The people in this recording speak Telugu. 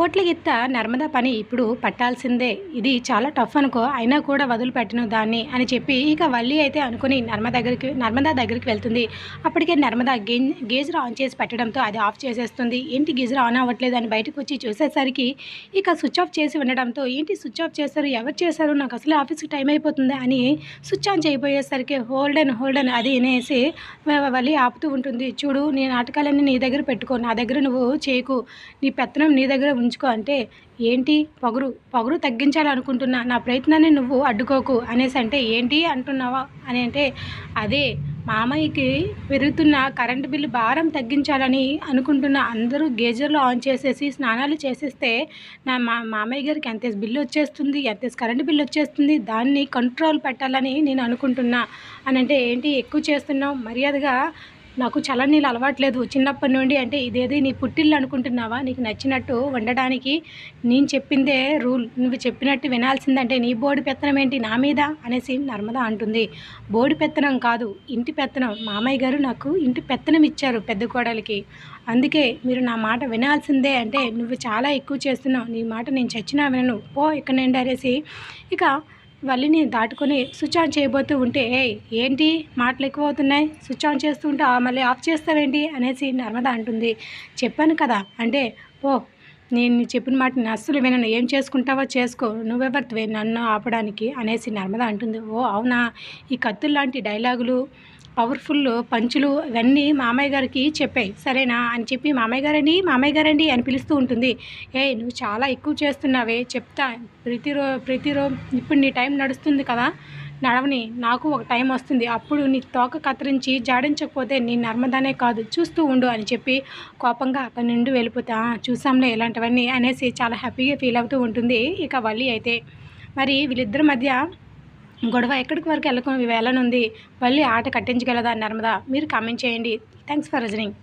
పోట్లగిత్త నర్మదా పని ఇప్పుడు పట్టాల్సిందే. ఇది చాలా టఫ్ అనుకో అయినా కూడా వదిలిపెట్టను దాన్ని అని చెప్పి ఇక వల్లి అయితే అనుకుని నర్మద దగ్గరికి నర్మదా దగ్గరికి వెళ్తుంది. అప్పటికే నర్మదా గే గేజర్ ఆన్ చేసి పెట్టడంతో అది ఆఫ్ చేసేస్తుంది. ఏంటి గీజర్ ఆన్ అవ్వట్లేదు అని బయటకు వచ్చి చూసేసరికి ఇక స్విచ్ ఆఫ్ చేసి ఉండడంతో ఏంటి స్విచ్ ఆఫ్ చేశారు ఎవరు చేశారు నాకు అసలు ఆఫీస్కి టైం అయిపోతుంది అని స్విచ్ ఆన్ చేయబోయేసరికి హోల్డ్ అండ్ హోల్డ్ అని అది అనేసి వల్లి ఆపుతూ ఉంటుంది. చూడు నీ నాటకాలన్నీ నీ దగ్గర పెట్టుకో నా దగ్గర నువ్వు చేయకు నీ పెత్తనం నీ దగ్గర ఉంచుకో అంటే ఏంటి? పొగరు పొగరు తగ్గించాలనుకుంటున్నా నా ప్రయత్నాన్ని నువ్వు అడ్డుకోకు అనేసి అంటే ఏంటి అంటున్నావా? అని అంటే అదే మామయ్యకి పెరుగుతున్న కరెంటు బిల్లు భారం తగ్గించాలని అనుకుంటున్న అందరూ గేజర్లు ఆన్ చేసేసి స్నానాలు చేసేస్తే నా మా మామయ్య గారికి ఎంత బిల్లు వచ్చేస్తుంది ఎంత కరెంటు బిల్లు వచ్చేస్తుంది దాన్ని కంట్రోల్ పెట్టాలని నేను అనుకుంటున్నా అని అంటే ఏంటి? ఎక్కువ చేస్తున్నావు? మర్యాదగా నాకు చల్లనీళ్ళు అలవాట్లేదు. చిన్నప్పటి నుండి అంటే ఇదేది నీ పుట్టిల్లు అనుకుంటున్నావా? నీకు నచ్చినట్టు వండడానికి నేను చెప్పిందే రూల్. నువ్వు చెప్పినట్టు వినాల్సిందంటే నీ బోడి పెత్తనం ఏంటి నా మీద? అనేసి నర్మద అంటుంది. బోడి పెత్తనం కాదు ఇంటి పెత్తనం. మామయ్య గారు నాకు ఇంటి పెత్తనం ఇచ్చారు పెద్ద కోడలికి. అందుకే మీరు నా మాట వినాల్సిందే అంటే నువ్వు చాలా ఎక్కువ చేస్తున్నావు. నీ మాట నేను చచ్చినా వినను. పో ఇక్కడ నుండి అనేసి ఇక వల్లిని దాటుకొని స్విచ్ ఆన్ చేయబోతూ ఉంటే ఏయ్ ఏంటి? మాటలు ఎక్కువ అవుతున్నాయి స్విచ్ ఆన్ చేస్తూ ఉంటే ఆ మళ్ళీ ఆఫ్ చేస్తావేంటి? అనేసి నర్మద అంటుంది. చెప్పాను కదా. అంటే ఓ నేను చెప్పిన మాట అస్సలు వినను. ఏం చేసుకుంటావో చేసుకో. నువ్వెవరివే? నన్ను ఆపడానికి. అనేసి నర్మద అంటుంది. ఓ అవునా? ఈ కత్తులు లాంటి డైలాగులు పవర్ఫుల్ పంచులు ఇవన్నీ మామయ్య గారికి చెప్పాయి. సరేనా? అని చెప్పి మామయ్య గారని మామయ్య గారండి అని పిలుస్తూ ఉంటుంది. ఏ నువ్వు చాలా ఎక్కువ చేస్తున్నావే చెప్తా. ప్రతిరో ప్రతిరో ఇప్పుడు నీ టైం నడుస్తుంది కదా? నడవని నాకు ఒక టైం వస్తుంది. అప్పుడు నీ తోక కత్తిరించి జాడించకపోతే నీ నర్మదానే కాదు. చూస్తూ ఉండు అని చెప్పి కోపంగా అక్కడి నుండి వెళ్ళిపోతా. చూసాంలే ఇలాంటివన్నీ అనేసి చాలా హ్యాపీగా ఫీల్ అవుతూ ఉంటుంది ఇక వల్లి అయితే. మరి వీళ్ళిద్దరి మధ్య గొడవ ఎక్కడికి వరకు వెళ్ళకు వెళ్ళనుంది మళ్ళీ ఆట కట్టించగలదా నర్మదా? మీరు కామెంట్ చేయండి. Thanks for listening